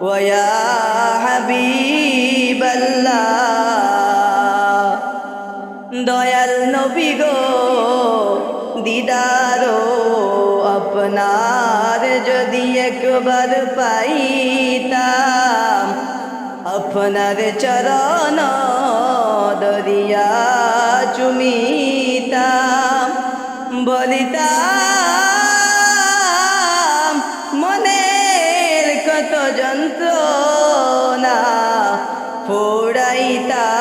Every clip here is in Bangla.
ويا حبيب الله. দয়াল নবী গো, দিদারো, আপনার যদি একবার পাইতাম, আপনার চরণ দরিয়া চুমিতাম বলিতা যন্ত্রণা ফোড়াইতাম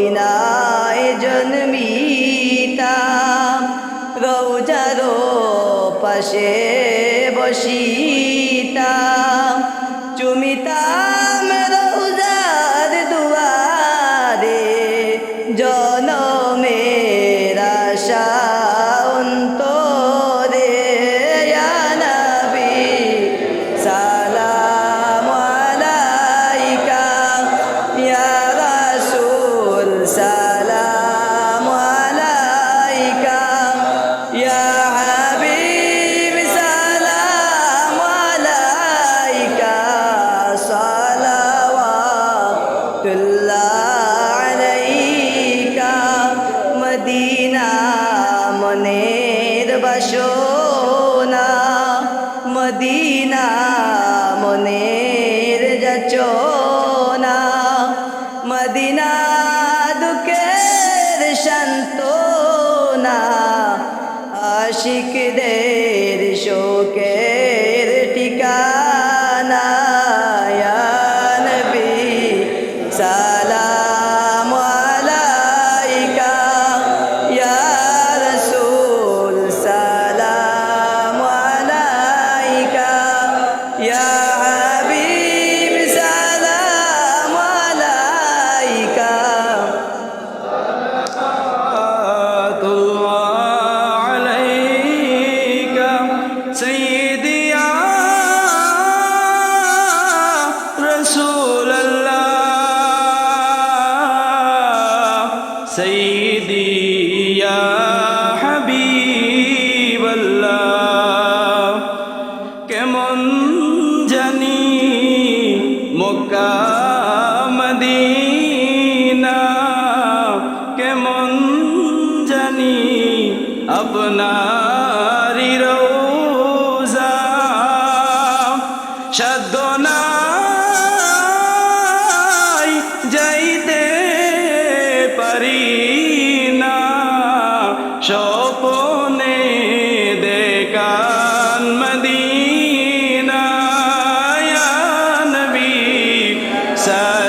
মদিনায় জন্মিতাম। রৌজারো পাশে বসিতাম। মদিনা মনের যাচনা। মদিনা দুঃখের শান্তনা আশিকদের শোকের Yeah. মক্কা মদিনা কেমন জানি আপনারি time.